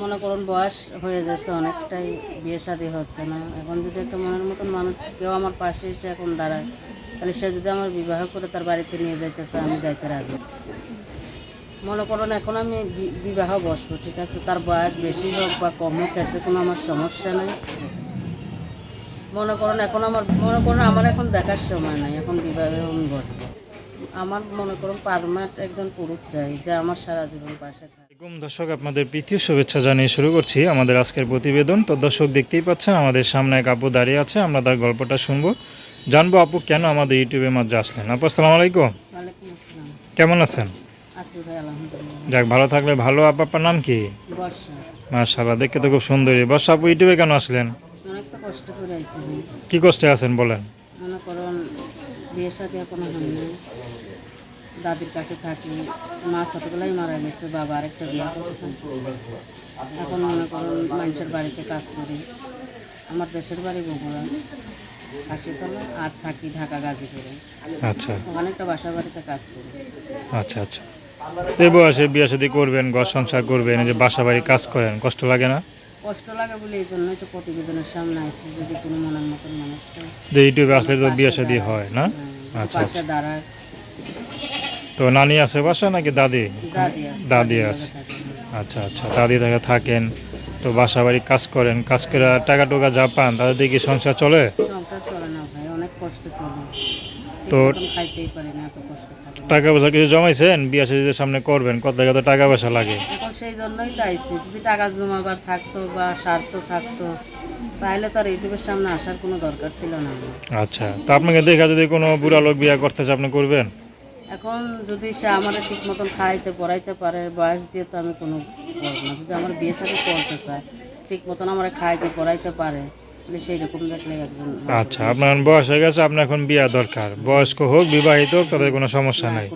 মনে করুন বয়স হয়ে যাচ্ছে, অনেকটাই বিয়ে শাদী হচ্ছে না। এখন যদি একটা মনের মতন মানুষ কেউ আমার পাশে এসে এখন দাঁড়ায়, তাহলে সে যদি আমার বিবাহ করে তার বাড়িতে নিয়ে যাইতে চায়, আমি যাইতে রাজি। মনে করুন এখন আমি বিবাহ বসবো, ঠিক আছে? তার বয়স বেশি হোক বা কম হোক, এতে কোনো আমার সমস্যা নেই। মনে করুন এখন আমার, মনে করুন আমার এখন দেখার সময় নাই, এখন বিবাহে আমি বসবো। আমার মনে করুন পারমানেন্ট একজন পুরুষ চাই, যে আমার সারা জীবন পাশে থাকে আসসালামাইকুম দর্শক আপনাদের প্রীতীয় শুভেচ্ছা জানিয়ে শুরু করছি আমাদের আজকের প্রতিবেদন। তো দর্শক দেখতেই পাচ্ছেন আমাদের সামনে এক আপু দাঁড়িয়ে আছে আমরা তার গল্পটা শুনব। জানব আপু কেন আমাদের ইউটিউবের মাঝে আসলেন? আপু আসসালামু আলাইকুম। কেমন আছেন? যাক ভালো থাকলে ভালো। আপু আপনার নাম কি? বর্ষা। মাশাআল্লাহ দেখতে তো খুব সুন্দরী। বর্ষা আপু ইউটিউবে কেন আসলেন? কি কষ্টে আছেন বলেন? দাদির কাছে থাকি মা ছোটবেলায় মারা গেছে বাবা আরেকটা বিয়ে করছে এখন মনে করুন মানুষের বাড়িতে কাজ করি। আমার দেশের বাড়ি বগুড়া। হাসিতলা আর থাকি ঢাকা গাজীপুরে। আচ্ছা। ওখানে একটা বাসা বাড়িতে কাজ করি। আচ্ছা আচ্ছা। এই বয়সে বিয়ে শাদী করবেন ঘর সংসার করবেন যে বাসা বাড়ি কাজ করেন কষ্ট লাগে না? কষ্ট লাগে বলে এই জন্যই তো প্রতিবেদনের সামনে আসছি যদি কোনো মনের মতন মানুষ যে ইউটিউবে আসলে তো বিয়ে শাদী হয় না? হ্যাঁ, আচ্ছা, দাঁড়ায়। তো নানি আছে বাসা নাকি দাদি? দাদি আছে। আচ্ছা আচ্ছা দাদি থেকে থাকেন। তো বাসা বাড়ি কাজ করেন। কাজ করে টাকা টোকা যা পান তাদের দিয়ে কি সংসার চলে তো টাকা পয়সা কিছু জমাইছেন? বিয়ে শাদীর সামনে করবেন কত টাকা তো টাকা পয়সা লাগে। সেই জন্যই তো যদি টাকা জমাবার থাকতো বা স্বার্থ থাকতো তাহলে তো আর ইউটিউবের সামনে আসার কোনো দরকার ছিল না আচ্ছা তো আপনাকে দেখা যদি কোনো বুড়া লোক বিয়ে করতে চায় আপনি করবেন? এখন যদি সে আমার ঠিক মতন খাইতে পড়াইতে পারে বয়স দিয়ে তো আমি কোনো করব না। যদি আমার বিয়ের সাথে করতে চায় ঠিক মতন আমার খাইতে পড়াইতে পারে আচ্ছা আপনার বয়স হয়ে গেছে আপনার এখন বিয়া দরকার। বয়স্ক হোক বিবাহিত হোক তাদের কোনো সমস্যা নাই।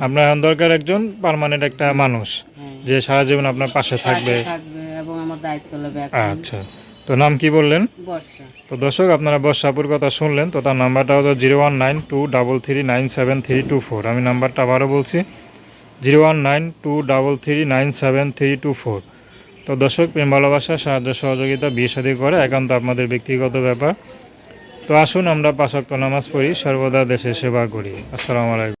আপনার এখন দরকার একজন পার্মানেন্ট একটা মানুষ হ্যাঁ। যে সারা জীবন আপনার পাশে থাকবে। এবং আমার দায়িত্ব নেবে আচ্ছা। তো নাম কি বললেন? বর্ষা। তো দর্শক আপনারা বর্ষাপুর কথা শুনলেন তো তার নাম্বারটা হলো zero one nine two double three nine seven three two four. আমি নাম্বারটা আবারও বলছি zero one nine two double three nine seven three two four. তো দর্শক প্রেম ভালোবাসা সাহায্য সহযোগিতা বিয়ে শাদী করে একান্ত আপনাদের ব্যক্তিগত ব্যাপার। তো আসুন আমরা পাশাক্ত নামাজ পড়ি সর্বদা দেশের সেবা করি। আসসালামু আলাইকুম।